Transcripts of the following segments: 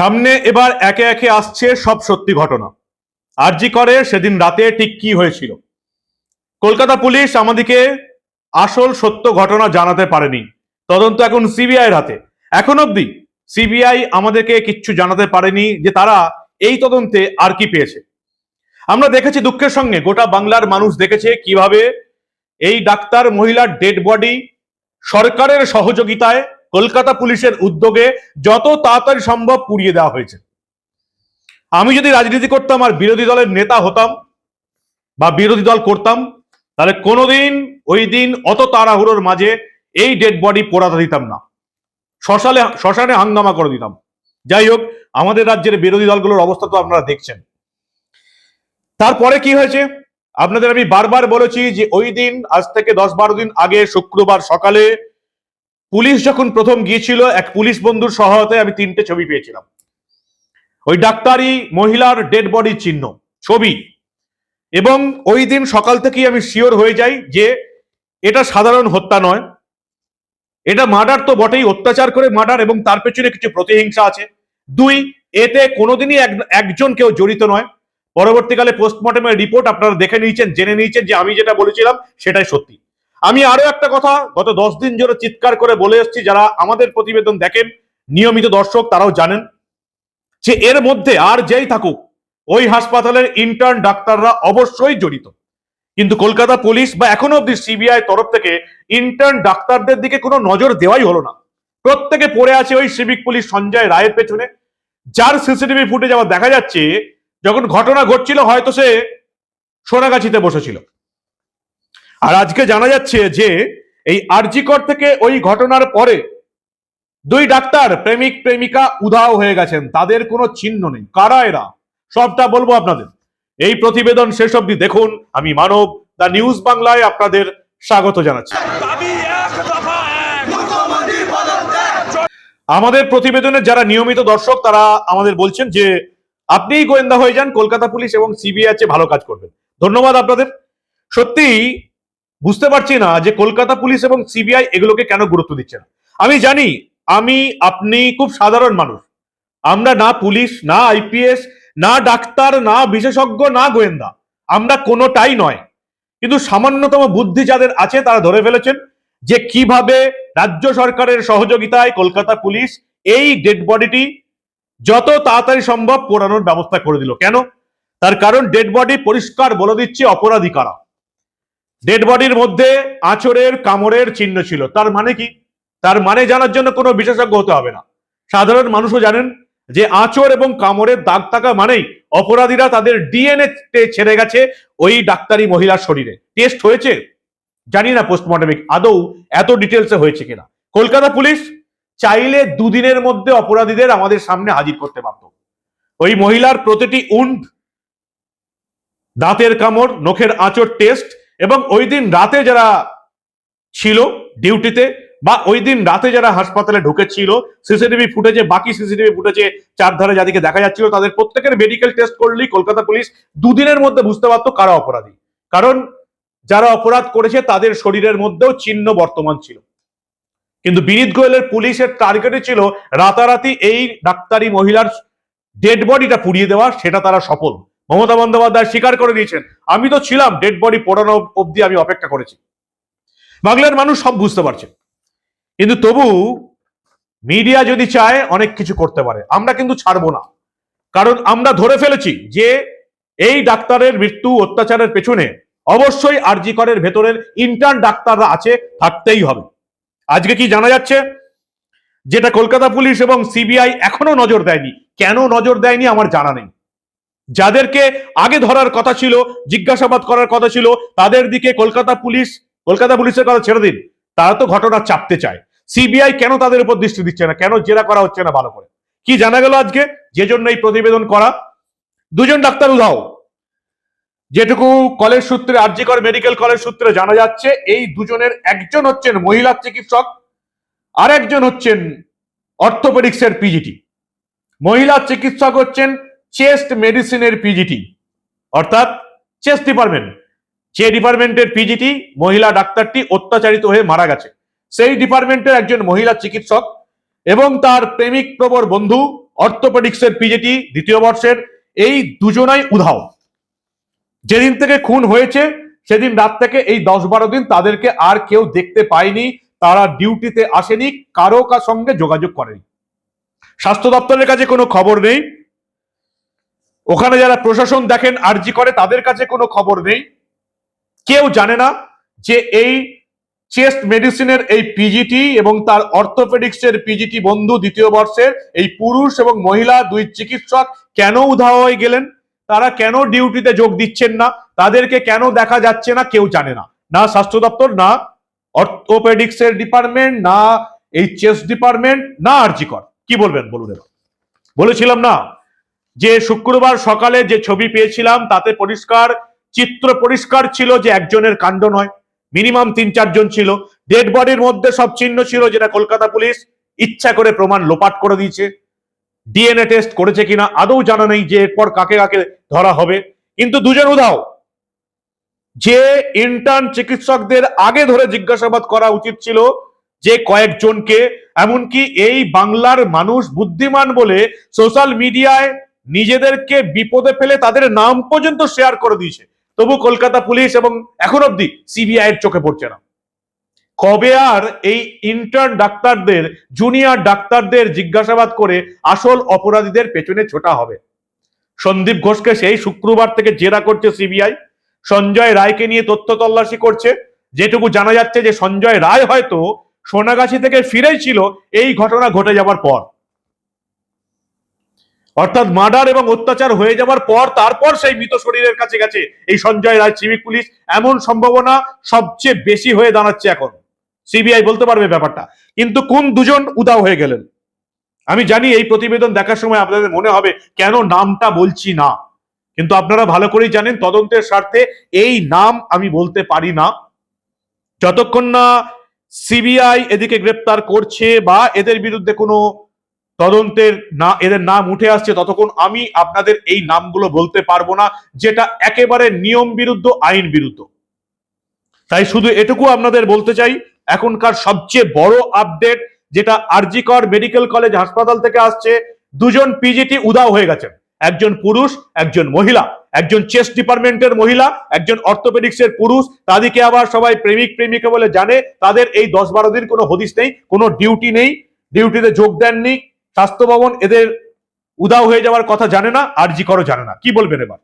সামনে এবার একে একে আসছে সব সত্যি ঘটনা। আরজি করে সেদিন রাতে ঠিক কি হয়েছিল? কলকাতা পুলিশ আমাদেরকে আসল সত্য ঘটনা জানাতে পারেনি। তদন্ত এখন সিবিআইয়ের হাতে। এখন অবধি সিবিআই আমাদেরকে কিচ্ছু জানাতে পারেনি যে তারা এই তদন্তে আর কি পেয়েছে। আমরা দেখেছি দুঃখের সঙ্গে, গোটা বাংলার মানুষ দেখেছে কীভাবে এই ডাক্তার মহিলার ডেড বডি সরকারের সহযোগিতায় কলকাতা পুলিশের উদ্যোগে যত তাড়াতাড়ি সম্ভব পুড়িয়ে দেওয়া হয়েছে। আমি যদি রাজনীতি করতাম আর বিরোধী দলের নেতা হতাম বা বিরোধী দল করতাম, তাহলে কোনোদিন, ওই দিন অত তাড়াহুড়োর মাঝে এই ডেড বডি পোড়াতে দিতাম না। শ্মশানে শ্মশানে হাঙ্গামা করে দিতাম। যাই হোক, আমাদের রাজ্যের বিরোধী দলগুলোর অবস্থা তো আপনারা দেখছেন। তারপরে কি হয়েছে? আপনাদের আমি বারবার বলেছি যে ওই দিন, আজ থেকে দশ বারো দিন আগে, শুক্রবার সকালে পুলিশ যখন প্রথম গিয়েছিল, এক পুলিশ বন্ধুর সহায়তায় আমি তিনটে ছবি পেয়েছিলাম। ওই ডাক্তারি মহিলার ডেড বডির চিহ্ন, ছবি। এবং ওই দিন সকাল থেকেই আমি শিওর হয়ে যাই যে এটা সাধারণ হত্যা নয়। এটা মার্ডার তো বটেই, অত্যাচার করে মার্ডার এবং তার পেছনে কিছু প্রতিহিংসা আছে। দুই, এতে কোনোদিনই এক- একজন কেউ জড়িত নয়। পরবর্তীকালে পোস্টমর্টমের রিপোর্ট আপনারা দেখে নিয়েছেন, জেনে নিয়েছেন যে আমি যেটা বলেছিলাম, সেটাই সত্যি। আমি আরও একটা কথা, গত দশ দিন ধরে চিৎকার করে বলে এসেছি, যারা আমাদের প্রতিবেদন দেখেন, নিয়মিত দর্শক তারাও জানেন, যে এর মধ্যে আর যেই থাকুক, ওই হাসপাতালের ইন্টার্ন ডাক্তাররা অবশ্যই জড়িত। কিন্তু কলকাতা পুলিশ বা এখনও অব্দি সিবিআই তরফ থেকে ইন্টার্ন ডাক্তারদের দিকে কোনো নজর দেওয়াই হলো না। প্রত্যেকে পড়ে আছে ওই সিভিক পুলিশ সঞ্জয় রায়ের পেছনে, যার সিসিটিভি ফুটেজ আবার দেখা যাচ্ছে, যখন ঘটনা ঘটছিল হয়তো সে সোনাগাছিতে বসেছিল। আর আজকে জানা যাচ্ছে যে এই আরজিকর থেকে ওই ঘটনার পরে দুই ডাক্তার প্রেমিক প্রেমিকা উধাও হয়ে গেছেন। তাদের কোনো চিহ্ন নেই। কারা এরা? সবটা বলব আপনাদের। এই প্রতিবেদন শেষ অবধি দেখুন। আমি মানব দা নিউজ বাংলায় আপনাদের স্বাগত জানাচ্ছি। আমাদের প্রতিবেদনের যারা নিয়মিত দর্শক তারা আমাদের বলছেন যে আপনিই গোয়েন্দা হয়ে যান কলকাতা পুলিশ এবং সিবিআই ভালো কাজ করবেন। ধন্যবাদ আপনাদের। সত্যি বুঝতে পারছি না যে কলকাতা পুলিশ এবং সিবিআই এগুলোকে কেন গুরুত্ব দিচ্ছে না। আমি জানি, আমি, আপনি খুব সাধারণ মানুষ। আমরা না পুলিশ, না আইপিএস, না ডাক্তার, না বিশেষজ্ঞ, না গোয়েন্দা। আমরা কোনোটাই নয়। কিন্তু সামান্যতম বুদ্ধি যাদের আছে তারা ধরে ফেলেছেন যে কীভাবে রাজ্য সরকারের সহযোগিতায় কলকাতা পুলিশ এই ডেড বডিটি যত তাড়াতাড়ি সম্ভব পোড়ানোর ব্যবস্থা করে দিল। কেন? তার কারণ ডেড বডি পরিষ্কার বলে দিচ্ছে অপরাধী কারা। ডেড বডির মধ্যে আঁচড়ের কামড়ের চিহ্ন ছিল। তার মানে কি? তার মানে জানার জন্য কোনো বিশেষজ্ঞ হতে হবে না। সাধারণ মানুষও জানেন যে আঁচড় এবং কামড়ের দাগ থাকা মানেই অপরাধীরা তাদের ডিএনএ ছেড়ে গেছে ওই ডাক্তারি মহিলার শরীরে। টেস্ট হয়েছে? জানি না পোস্টমর্টমিক আদৌ এত ডিটেলসে হয়েছে কিনা? কলকাতা পুলিশ চাইলে দুদিনের মধ্যে অপরাধীদের আমাদের সামনে হাজির করতে পারত ওই মহিলার প্রতিটি উন্ড দাঁতের কামড়, নখের আঁচড় টেস্ট এবং ওই দিন রাতে যারা ছিল ডিউটিতে বা ওই দিন রাতে যারা হাসপাতালে ঢুকেছিল, সিসিটিভি ফুটেজে, বাকি সিসিটিভি ফুটেজে চারধারে যাদেরকে দেখা যাচ্ছিল, তাদের প্রত্যেকের মেডিকেল টেস্ট করলেই কলকাতা পুলিশ দুদিনের মধ্যে বুঝতে পারতো কারা অপরাধী। কারণ যারা অপরাধ করেছে, তাদের শরীরের মধ্যেও চিহ্ন বর্তমান ছিল। কিন্তু বিনীত গোয়েলের পুলিশের টার্গেটে ছিল রাতারাতি এই ডাক্তারি মহিলার ডেড বডিটা পুড়িয়ে দেওয়া, সেটা তারা সফল। মমতা বন্দ্যোপাধ্যায় স্বীকার করে দিয়েছেন। আমি তো ছিলাম ডেড বডি পড়ানো অবধি আমি অপেক্ষা করেছি। বাংলার মানুষ সব বুঝতে পারছে। কিন্তু তবু মিডিয়া যদি চায়, অনেক কিছু করতে পারে। আমরা কিন্তু ছাড়বো না। কারণ আমরা ধরে ফেলেছি যে এই ডাক্তারের মৃত্যু অত্যাচারের পেছনে অবশ্যই আরজি করের ভেতরের ইন্টার্ন ডাক্তাররা আছে, থাকতেই হবে। আজকে কি জানা যাচ্ছে? যেটা কলকাতা পুলিশ এবং সিবিআই এখনও নজর দেয়নি। কেন নজর দেয়নি আমার জানা নেই। যাদেরকে আগে ধরার কথা ছিল, জিজ্ঞাসাবাদ করার কথা ছিল, তাদের দিকে কলকাতা পুলিশ, কলকাতা পুলিশের কথা ছেড়ে দিন। তারা তো ঘটনা চাপতে চায়। সিবিআই কেন তাদের উপর দৃষ্টি দিচ্ছে না? কেন জেরা করা হচ্ছে না ভালো করে? কি জানা গেল আজকে? যে জন্য এই প্রতিবেদন করা। দুজন ডাক্তার উধাও। যেটুকু কলেজ সূত্রে, আরজিকর মেডিকেল কলেজ সূত্রে জানা যাচ্ছে, এই দুজনের একজন হচ্ছেন মহিলা চিকিৎসক আর একজন হচ্ছেন অর্থোপেডিক্সের পিজিটি। মহিলা চিকিৎসক হচ্ছেন চেস্ট মেডিসিনের পিজিটি অর্থাৎ চেস্ট ডিপার্টমেন্ট। যে ডিপার্টমেন্টের পিজিটি মহিলা ডাক্তারটি অত্যাচারিত হয়ে মারা গেছে। সেই ডিপার্টমেন্টের একজন মহিলা চিকিৎসক এবং তার প্রেমিক প্রবর বন্ধু অর্থোপেডিক্সের পিজিটি দ্বিতীয় বর্ষের এই দুজনাই উধাও। যেদিন থেকে খুন হয়েছে, সেদিন রাত থেকে এই দশ বারো দিন তাদেরকে আর কেউ দেখতে পায়নি, তারা ডিউটিতে আসেনি, কারও কার সঙ্গে যোগাযোগ করেনি। স্বাস্থ্য দপ্তরের কাছে কোনো খবর নেই ওখানে যারা প্রশাসন দেখেন, আরজি করে, তাদের কাছে কোনো খবর নেই। কেউ জানে না যে এই চেস্ট মেডিসিনের এই পিজিটি এবং তার অর্থোপেডিক্সের পিজিটি বন্ধু দ্বিতীয় বর্ষের এই পুরুষ এবং মহিলা দুই চিকিৎসক কেন উধাও হয়ে গেলেন? তারা কেন ডিউটিতে যোগ দিচ্ছেন না? তাদেরকে কেন দেখা যাচ্ছে না? কেউ জানে না। না স্বাস্থ্য দপ্তর, না অর্থোপেডিক্স এর ডিপার্টমেন্ট, না এই চেস্ট ডিপার্টমেন্ট, না আরজিকর কি বলবেন? বলুন বলেছিলাম না। যে শুক্রবার সকালে যে ছবি পেয়েছিলাম, তাতে পরিষ্কার, চিত্র পরিষ্কার ছিল যে একজনের কাণ্ড নয়, মিনিমাম তিন চারজন ছিল। ডেড বডির মধ্যে সব চিহ্ন ছিল যেটা কলকাতা পুলিশ ইচ্ছা করে প্রমাণ লোপাট করে দিয়েছে। ডিএনএ টেস্ট করেছে কিনা আদৌ জানা নেই যে এরপর কাকে কাকে ধরা হবে। কিন্তু দুজন উধাও, যে ইন্টার্ন চিকিৎসকদের আগে ধরে জিজ্ঞাসাবাদ করা উচিত ছিল যে কয়েকজনকে, এমনকি এই বাংলার মানুষ বুদ্ধিমান বলে সোশ্যাল মিডিয়ায় নিজেদেরকে বিপদে ফেলে তাদের নাম পর্যন্ত শেয়ার করে দিয়েছে। তবু কলকাতা পুলিশ এবং এখন অব্দি সিবিআই এর চোখে পড়ছে না। কবে আর এই ইন্টার্ন ডাক্তারদের জুনিয়র ডাক্তারদের জিজ্ঞাসাবাদ করে আসল অপরাধীদের পেছনে ছোটা হবে? সন্দীপ ঘোষকে সেই শুক্রবার থেকে জেরা করছে সিবিআই সঞ্জয় রায়কে নিয়ে তথ্য তল্লাশি করছে। যেটুকু জানা যাচ্ছে যে সঞ্জয় রায় হয়তো সোনাগাছি থেকে ফিরেই ছিল। এই ঘটনা ঘটে যাবার পর। অর্থাৎ মার্ডার এবং অত্যাচার হয়ে যাওয়ার পর তারপর সেই মৃত শরীরের কাছে গেছে। এই সঞ্জয় রায়, সিভিক পুলিশ, এমন সম্ভাবনা সবচেয়ে বেশি হয়ে দাঁড়াচ্ছে এখন। সিবিআই বলতে পারবে ব্যাপারটা। কিন্তু কোন দুজন উদাও হয়ে গেলেন? আমি জানি এই প্রতিবেদন দেখার সময় আপনাদের মনে হবে, কেন নামটা বলছি না? কিন্তু আপনারা ভালো করেই জানেন, তদন্তের স্বার্থে এই নাম আমি বলতে পারি না। যতক্ষণ না সিবিআই এদিকে গ্রেপ্তার করছে বা এদের বিরুদ্ধে কোনো তদন্তের না, এদের নাম উঠে আসছে ততক্ষণ আমি আপনাদের এই নামগুলো বলতে পারব না, যেটা একেবারে নিয়ম বিরুদ্ধ, আইন বিরুদ্ধ। তাই শুধু এটুকু আপনাদের বলতে চাই, এখনকার সবচেয়ে বড় আপডেট যেটা আরজিকর মেডিকেল কলেজ হাসপাতাল থেকে আসছে, দুজন পিজিটি উদাও হয়ে গেছেন একজন পুরুষ, একজন মহিলা। একজন চেস্ট ডিপার্টমেন্টের মহিলা, একজন অর্থোপেডিক্সের পুরুষ। তাদেরকে আবার সবাই প্রেমিক, প্রেমিকা বলে জানে। তাদের এই দশ বারো দিন কোনো হদিস নেই, কোনো ডিউটি নেই। ডিউটিতে যোগ দেননি। স্বাস্থ্য ভবন এদের উদাও হয়ে যাওয়ার কথা জানে না আর জি করো জানে না। কি বলবেন এবার?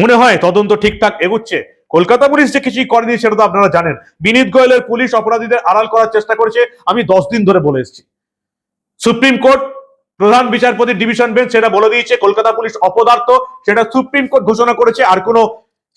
মনে হয় তদন্ত ঠিকঠাক এগুচ্ছে। কলকাতা পুলিশ যে কিছুই করেনি সেটা তো আপনারা জানেন। বিনীত গোয়েলের পুলিশ অপরাধীদের আড়াল করার চেষ্টা করেছে, আমি দশ দিন ধরে বলে এসেছি। সুপ্রিম কোর্ট, প্রধান বিচারপতি ডিভিশন বেঞ্চ সেটা বলে দিয়েছে, কলকাতা পুলিশ অপদার্থ, সেটা সুপ্রিম কোর্ট ঘোষণা করেছে, আর কোনো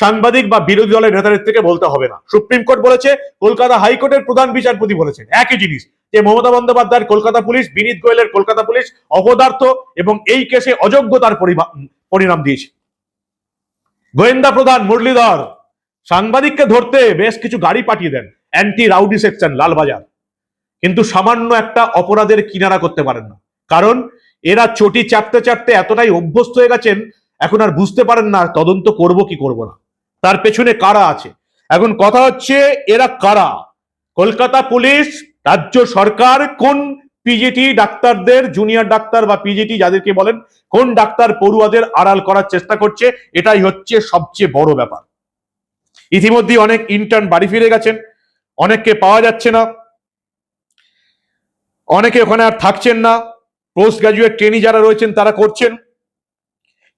সাংবাদিক বা বিরোধী দলের নেতাদের বলতে হবে না। সুপ্রিম কোর্ট বলেছে, কলকাতা হাইকোর্টের প্রধান বিচারপতি বলেছেন। একই জিনিস, যে মমতা বন্দ্যোপাধ্যায়ের কলকাতা পুলিশ, বিনীত গোয়েলের কলকাতা পুলিশ অপদার্থ এবং এই কেসে অযোগ্যতার পরিণাম দিয়েছে। গোয়েন্দা প্রধান মুরলীধর, সাংবাদিককে ধরতে বেশ কিছু গাড়ি পাঠিয়ে দেন অ্যান্টি রাউডি সেকশন লালবাজার। কিন্তু সামান্য একটা অপরাধের কিনারা করতে পারেন না। কারণ, এরা চটি চাপতে চাপতে এতটাই অভ্যস্ত হয়ে গেছেন, এখন আর বুঝতে পারেন না, তদন্ত করব কি করব না। তার পেছনে কারা আছে? এখন কথা হচ্ছে, এরা কারা? কলকাতা পুলিশ, রাজ্য সরকার, কোন পিজিটি ডাক্তারদের জুনিয়র ডাক্তার বা পিজিটি যাদেরকে বলেন, কোন ডাক্তার পড়ুয়াদের আড়াল করার চেষ্টা করছে, এটাই হচ্ছে সবচেয়ে বড় ব্যাপার। ইতিমধ্যে অনেক ইন্টার্ন বাড়ি ফিরে গেছেন, অনেককে পাওয়া যাচ্ছে না, অনেকে ওখানে আর থাকছেন না পোস্ট গ্রাজুয়েট ট্রেনি যারা রয়েছেন তারা করছেন।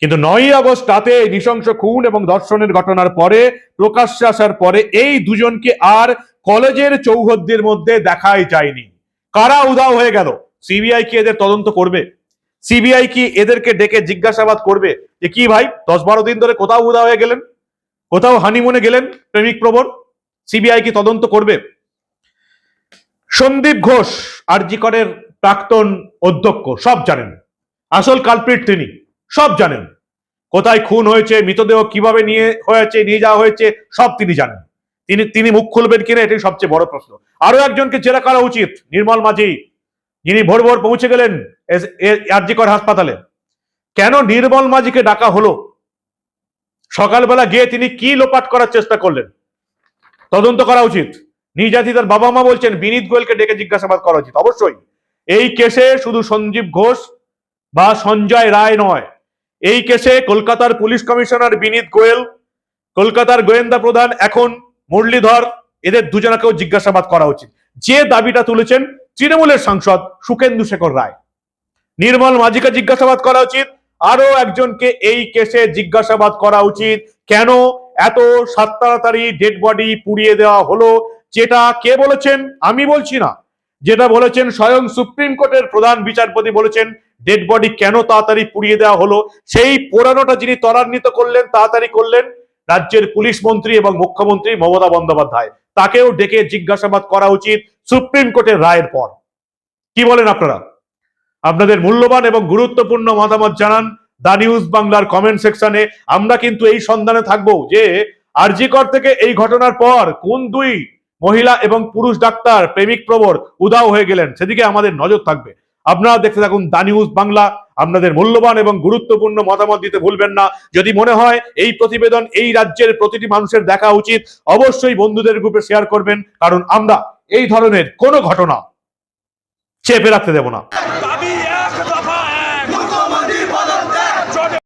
কিন্তু নয়ই আগস্ট রাতে নৃশংস খুন এবং ধর্ষণের ঘটনার পরে প্রকাশ্যে আসার পরে এই দুজনকে আর কলেজের চৌহদ্দির মধ্যে দেখাই যায়নি। কারা উধাও হয়ে গেল? সিবিআই কি এদের তদন্ত করবে? সিবিআই কি এদেরকে ডেকে জিজ্ঞাসাবাদ করবে যে কি ভাই, দশ বারো দিন ধরে কোথাও উধাও হয়ে গেলেন? কোথাও হানিমুনে গেলেন প্রেমিক প্রবণ? সিবিআই কি তদন্ত করবে? সন্দীপ ঘোষ আরজিকরের প্রাক্তন অধ্যক্ষ, সব জানেন। আসল কালপ্রিট তিনি। সব জানেন। কোথায় খুন হয়েছে, মৃতদেহ কীভাবে নিয়ে হয়েছে, নিয়ে যাওয়া হয়েছে, সব তিনি জানেন। তিনি তিনি মুখ খুলবেন কিনা, এটাই সবচেয়ে বড় প্রশ্ন। আরও একজনকে জেরা করা উচিত, নির্মল মাঝি। যিনি ভোর ভোর পৌঁছে গেলেন আরজিকর হাসপাতালে। কেন নির্মল মাঝিকে ডাকা হলো? সকালবেলা গিয়ে তিনি কি লোপাট করার চেষ্টা করলেন? তদন্ত করা উচিত। নির্যাতিতার বাবা মা বলছেন, বিনীত গোয়েলকে ডেকে জিজ্ঞাসাবাদ করা উচিত। অবশ্যই। এই কেসে শুধু সঞ্জীব ঘোষ বা সঞ্জয় রায় নয়। এই কেসে কলকাতার পুলিশ কমিশনার বিনীত গোয়েল, কলকাতার গোয়েন্দা প্রধান এখন মুরলীধর, এদের দুজনাকেও জিজ্ঞাসাবাদ করা উচিত। যে দাবিটা তুলেছেন তৃণমূলের সাংসদ সুকেন্দু শেখর রায়। নির্মল মাঝিকে জিজ্ঞাসাবাদ করা উচিত আরও একজনকে এই কেসে জিজ্ঞাসাবাদ করা উচিত, কেন এত সাত তাড়াতাড়ি ডেড বডি পুড়িয়ে দেওয়া হলো, যেটা কে বলেছেন? আমি বলছি না। যেটা বলেছেন স্বয়ং সুপ্রিম কোর্টের প্রধান বিচারপতি বলেছেন ডেড বডি কেন তাড়াতাড়ি পুড়িয়ে দেওয়া হলো? সেই পোড়ানোটা যিনি ত্বরান্বিত করলেন, তাড়াতাড়ি করলেন রাজ্যের পুলিশ মন্ত্রী এবং মুখ্যমন্ত্রী মমতা বন্দ্যোপাধ্যায়। তাকেও ডেকে জিজ্ঞাসাবাদ করা উচিত সুপ্রিম কোর্টের রায়ের পর। কি বলেন আপনারা? আপনাদের মূল্যবান এবং গুরুত্বপূর্ণ মতামত জানান দা নিউজ বাংলার কমেন্ট সেকশনে। আমরা কিন্তু এই সন্ধানে থাকব যে আরজিকর থেকে এই ঘটনার পর কোন দুই মহিলা এবং পুরুষ ডাক্তার, প্রেমিক প্রবর উদাও হয়ে গেলেন, সেদিকে আমাদের নজর থাকবে। আপনারা দেখতে থাকুন দা নিউজ বাংলা। আপনাদের মূল্যবান এবং গুরুত্বপূর্ণ মতামত দিতে ভুলবেন না। যদি মনে হয় এই প্রতিবেদন এই রাজ্যের প্রতিটি মানুষের দেখা উচিত, অবশ্যই বন্ধুদের গ্রুপে শেয়ার করবেন, কারণ আমরা এই ধরনের কোনো ঘটনা চেপে রাখতে দেব না।